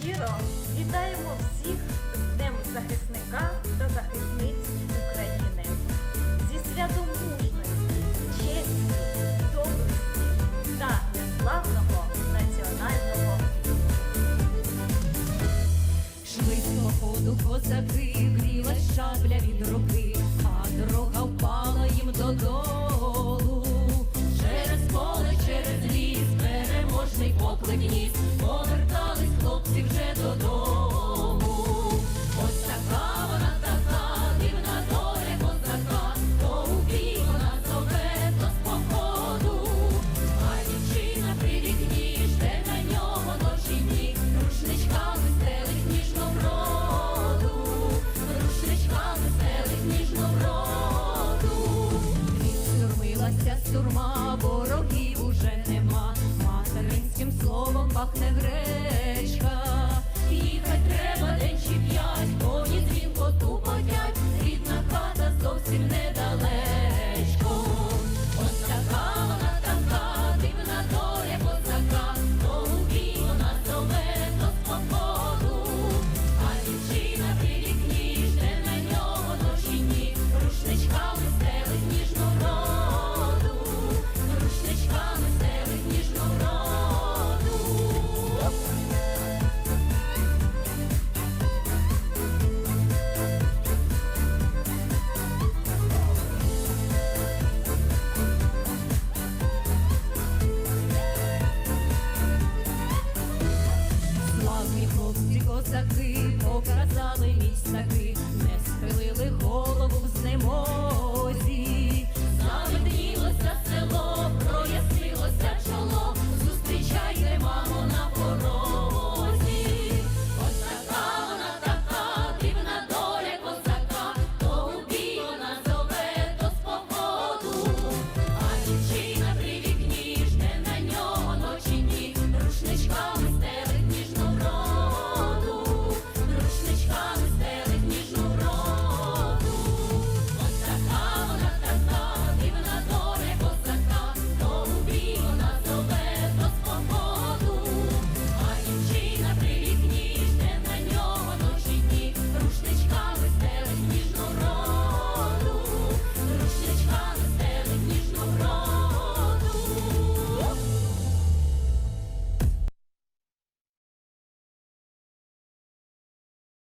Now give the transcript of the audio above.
Вітаємо всіх з Днем захисника та захисниць України. Зі святом мужності, честі, доблесті та незламного національного Шли з походу козаки, гріла шабля від руки, а дорога впала їм додолу. Через поле, через ліс, переможний поклик ніс, durma